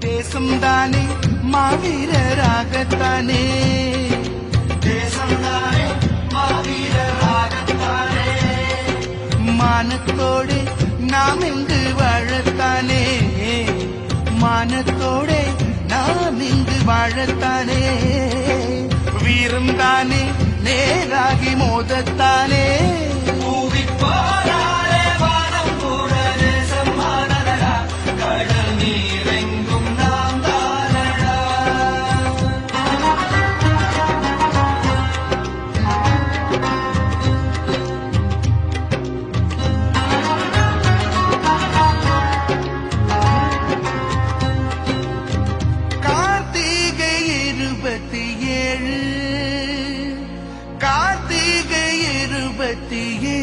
தேசம்தானே மாவீரராகத்தானே. தேசம்தானே மாவீரராகத்தானே. மானத்தோடு நாம் இங்கு வாழத்தானே. மானத்தோடு நாம் இங்கு வாழத்தானே. வீரம் தானே நேராகி மோதத்தானே. பட்டியே